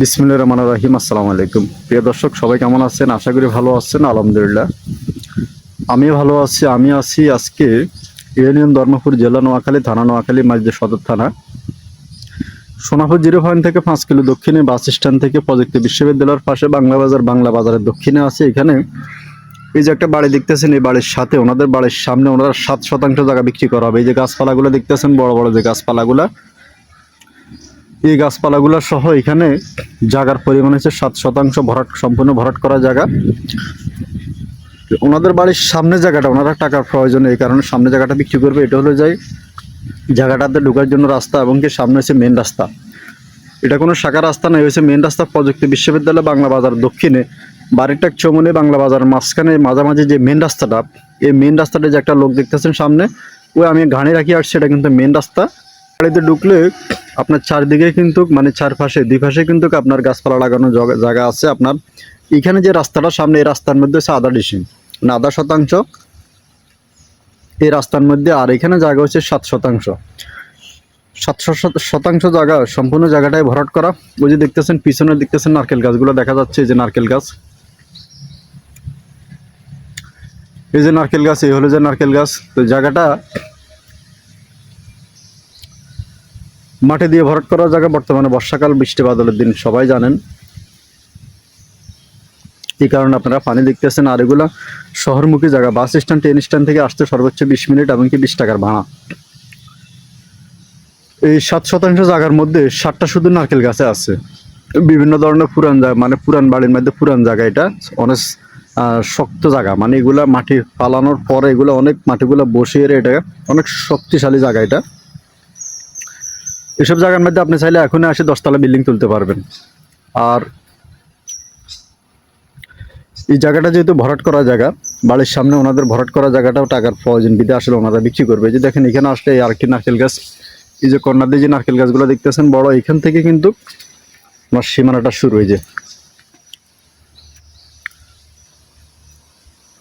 বিসমুল্লাহ রহমান রাহিম, আসসালামু আলাইকুম। প্রিয় দর্শক, সবাই কেমন আছেন? আশা করি ভালো আছেন, আলহামদুলিল্লাহ। আমি ভালো আছি, আমি আছি আজকে ইউনিয়ন ধর্মপুর জেলা নোয়াখালী, থানা নোয়াখালী, মাঝদের সদর থানা। সোনাপুর জিরো পয়েন্ট থেকে পাঁচ কিলো দক্ষিণে বাস স্ট্যান্ড থেকে প্রযুক্তি বিশ্ববিদ্যালয়ের পাশে বাংলা বাজার, বাংলা বাজারের দক্ষিণে আছে। এখানে এই যে একটা বাড়ি দেখতেছেন, এই বাড়ির সাথে ওনাদের বাড়ির সামনে ওনারা সাত শতাংশ জায়গা বিক্রি করা হবে। এই যে গাছপালাগুলো দেখতেছেন, বড় বড় যে গাছপালাগুলা এই গাছপালাগুলো সহ এখানে জায়গার পরিমাণ হচ্ছে সাত শতাংশ ভরাট, সম্পূর্ণ ভরাট করা জায়গা। ওনাদের বাড়ির সামনে জায়গাটা, ওনারা টাকার প্রয়োজন এই কারণে সামনে জায়গাটা বিক্রি করবে। এটা হলো যাই জায়গাটাতে ঢোকার জন্য রাস্তা এবং কি সামনে হচ্ছে মেন রাস্তা। এটা কোনো শাখা রাস্তা নয়, হচ্ছে মেন রাস্তা প্রযুক্তি বিশ্ববিদ্যালয় বাংলা বাজার দক্ষিণে। বাড়িটা চমনে বাংলা বাজার মাঝখানে মাঝামাঝি যে মেন রাস্তাটা, এই মেন রাস্তাটা যে একটা লোক দেখতেছেন সামনে, ওই আমি ঘাড়ি রাখি আসছি এটা কিন্তু মেন রাস্তা। বাড়িতে ঢুকলে আপনার চারদিকে কিন্তু মানে চারপাশে দুই পাশে কিন্তু আপনার গাছপালা লাগানো জায়গা আছে আপনার। এখানে যে রাস্তাটা সামনে, এই রাস্তার মধ্যে হচ্ছে আধা ডিসিম মানে আধা শতাংশ। এই রাস্তার মধ্যে, আর এখানে জায়গা হচ্ছে সাত শতাংশ। সাতশো শতাংশ জায়গা, সম্পূর্ণ জায়গাটায় ভরাট করা। ওই যে দেখতেছেন পিছনে দেখতেছেন নারকেল গাছগুলো দেখা যাচ্ছে যে নারকেল গাছ। এই যে নারকেল গাছ, এই হলো যে নারকেল গাছ। তো জায়গাটা মাটি দিয়ে ভরাট করার জায়গা, বর্তমানে বর্ষাকাল, বৃষ্টি বাদলের দিন, সবাই জানেন। এই কারণে আপনারা পানি দেখতেছেন, আর এগুলা শহরমুখী জায়গা। বাস স্ট্যান্ড, ট্রেন স্ট্যান্ড থেকে আসতে সর্বোচ্চ বিশ মিনিট এমনকি বিশ টাকার ভাড়া। এই সাত শতাংশ জায়গার মধ্যে ষাটটা শুধু নারকেল গাছে আছে। বিভিন্ন ধরনের পুরান জায়গা মানে পুরান বাড়ির মধ্যে পুরান জায়গা এটা। অনেক শক্ত জায়গা মানে এগুলা মাটি ফালানোর পরে এগুলো অনেক মাটিগুলো বসিয়ে এটা অনেক শক্তিশালী জায়গা এটা। এসব জায়গার মধ্যে আপনি চাইলে এখনই আসে দশতলা বিল্ডিং তুলতে পারবেন। আর এই জায়গাটা যেহেতু ভরাট করা জায়গা বাড়ির সামনে ওনাদের ভরাট করা জায়গাটাও টাকার প্রয়োজন বিদে আসলে ওনারা বিক্রি করবে। যে দেখেন এখানে আসলে আর কি নারকেল গাছ এই যে কর্নার দিয়ে যে নারকেল গাছগুলো দেখতেছেন বড় এখান থেকে কিন্তু আমার সীমানাটা শুরু হয়ে যায়।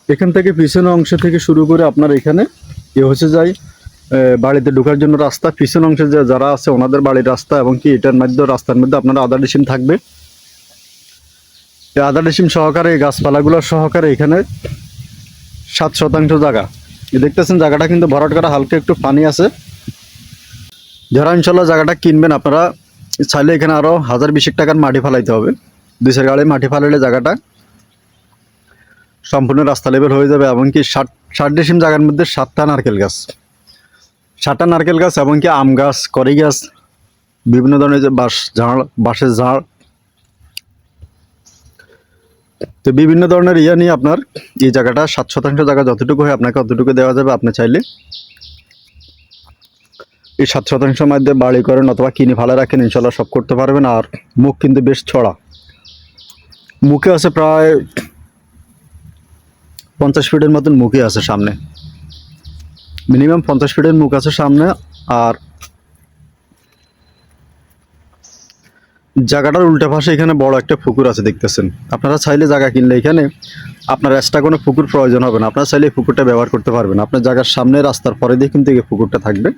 এখান থেকে পিছনে অংশ থেকে শুরু করে আপনার এখানে এ হচ্ছে আহ, বাড়িতে ঢোকার জন্য রাস্তা, পিছন অংশে যে যারা আছে ওনাদের বাড়ির রাস্তা এবং কি এটার মধ্যে, রাস্তার মধ্যে আপনারা আদা ডিসিম থাকবে। এই আদা ডিসিম সহকারে এই গাছপালাগুলো সহকারে এখানে সাত শতাংশ জায়গা। দেখতেছেন জায়গাটা কিন্তু ভরাট করা, হালকা একটু পানি আছে। যারা ইনশাল্লাহ জায়গাটা কিনবেন আপনারা চাইলে এখানে আরও হাজার বিশেক টাকার মাটি ফালাইতে হবে। দুই চার গাড়ি মাটি ফালাইলে জায়গাটা সম্পূর্ণ রাস্তা লেভেল হয়ে যাবে এমনকি ষাট ষাট ডিসিম জায়গার মধ্যে সাতটা নারকেল গাছ। সাতটা নারকেল গাছ এমনকি আম গাছ করি গাছ, বিভিন্ন ধরনের যে বাঁশ, ঝাড়, বাঁশের ঝাড়। তো বিভিন্ন ধরনের ইয়া নিয়ে আপনার এই জায়গাটা সাত শতাংশ জায়গা যতটুকু হয় আপনাকে অতটুকু দেওয়া যাবে আপনি চাইলে। এই সাত শতাংশের মধ্যে বাড়ি করেন অথবা কিনে ভালো রাখেন ইনশাল্লাহ সব করতে পারবেন। আর মুখ কিন্তু বেশ ছড়া। মুখে আছে প্রায় পঞ্চাশ ফিটের মতন মুখে আছে সামনে। মিনিমাম পঞ্চাশ ফিটের মুখ আছে সামনে, আর জায়গাটার উল্টা পাশে এখানে বড় একটা পুকুর আছে দেখতেছেন। আপনারা চাইলে জায়গা কিনলে এখানে আপনার এক্সট্রা কোনো পুকুর প্রয়োজন হবে না। আপনারা চাইলে এই পুকুরটা ব্যবহার করতে পারবেন। আপনার জায়গার সামনে রাস্তার পরে দিয়ে কিন্তু এই পুকুরটা থাকবে।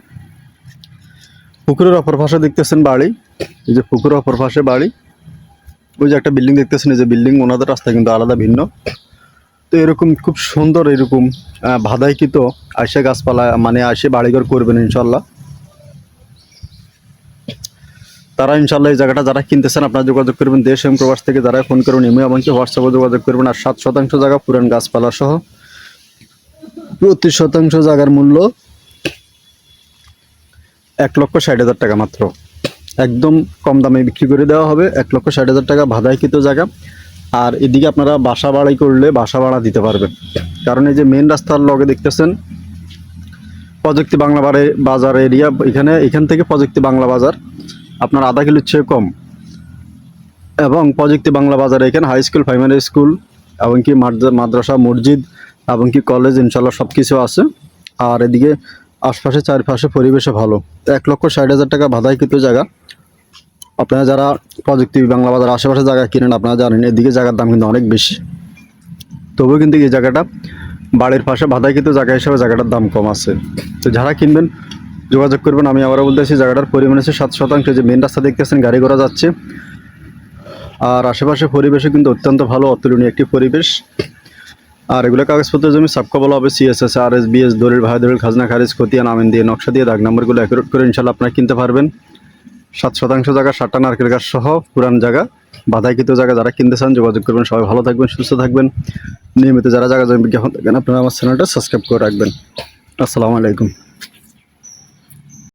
পুকুরের অপর পাশে দেখতেছেন বাড়ি। এই যে পুকুরের অপর পাশে বাড়ি। ওই যে একটা বিল্ডিং দেখতেছেন, এই যে বিল্ডিং, ওনাদের রাস্তা কিন্তু আলাদা ভিন্ন। তো এরকম খুব সুন্দর এরকম ভাদাইকৃত আসে গাছপালা মানে আসে বাড়িঘর করবেন ইনশাল্লাহ তারা ইনশাল্লাহ এই জায়গাটা যারা কিনতেছেন আপনারা যোগাযোগ করবেন দেশ এবং প্রবাস থেকে যারা ফোন করবেন ইমেল এমনকি হোয়াটসঅ্যাপে যোগাযোগ করবেন আর সাত শতাংশ জায়গা পুরান গাছপালা সহ। প্রতি শতাংশ জায়গার মূল্য এক লক্ষ ষাট হাজার টাকা মাত্র। একদম কম দামে বিক্রি করে দেওয়া হবে। এক লক্ষ ষাট হাজার টাকা ভাদাইকৃত জায়গা। আর এদিকে আপনারা বাসা বাড়াই করলে বাসা ভাড়া দিতে পারবেন। কারণ এই যে মেন রাস্তার লগে দেখতেছেন, প্রযুক্তি বাংলা বাজার এরিয়া এখানে, এখান থেকে প্রযুক্তি বাংলা বাজার, আপনার আধা কিলোর চেয়ে কম। এবং প্রযুক্তি বাংলা বাজারে এখানে হাই স্কুল প্রাইমারি স্কুল এমনকি মাদ্রা- মাদ্রাসা, মসজিদ এমনকি কলেজ ইনশাল্লাহ সব কিছু আছে। আর এদিকে আশপাশে চারপাশে পরিবেশও ভালো। এক লক্ষ ষাট হাজার টাকা ভাদাইকৃত জায়গা। আপনারা যারা প্রযুক্তি বাংলা বাজার আশেপাশে জায়গা কিনেন, আপনারা জানেন এদিকে জায়গার দাম কিন্তু অনেক বেশি। তবুও কিন্তু এই জায়গাটা বাড়ির পাশে ভাদাইকৃত জায়গা হিসাবে জায়গাটার দাম কম আছে। তো যারা কিনবেন, যোগাযোগ করবেন, আমি আবারও বলতেছি জায়গাটার পরিমাণ হচ্ছে সাত শতাংশ। যে মেন রাস্তা দেখতেছেন গাড়ি ঘোড়া যাচ্ছে। আর আশেপাশে পরিবেশও কিন্তু অত্যন্ত ভালো, অতুলনীয় একটি পরিবেশ। আর এগুলো কাগজপত্র জমি সাবকা বলা হবে সিএসএস আর এস বিএস দলিল, ভাই দলিল, খাজনা, খারিজ, খতিয়ান, আমিন দিয়ে, নকশা দিয়ে, দাগ নাম্বারগুলো অ্যাকুরেট করে ইনশাল্লাহ আপনারা কিনতে পারবেন। সাত শতাংশ জায়গা, সাতটা নারকেল গাছ সহ পুরান জায়গা। বাধাইকৃত জায়গা যারা কিনতে চান, যোগাযোগ করবেন, সবাই ভালো থাকবেন, সুস্থ থাকবেন। নিয়মিত যারা জায়গা জমি বিজ্ঞাপন থাকবেন আপনারা আমার চ্যানেলটা সাবস্ক্রাইব করে রাখবেন। আসসালামু আলাইকুম।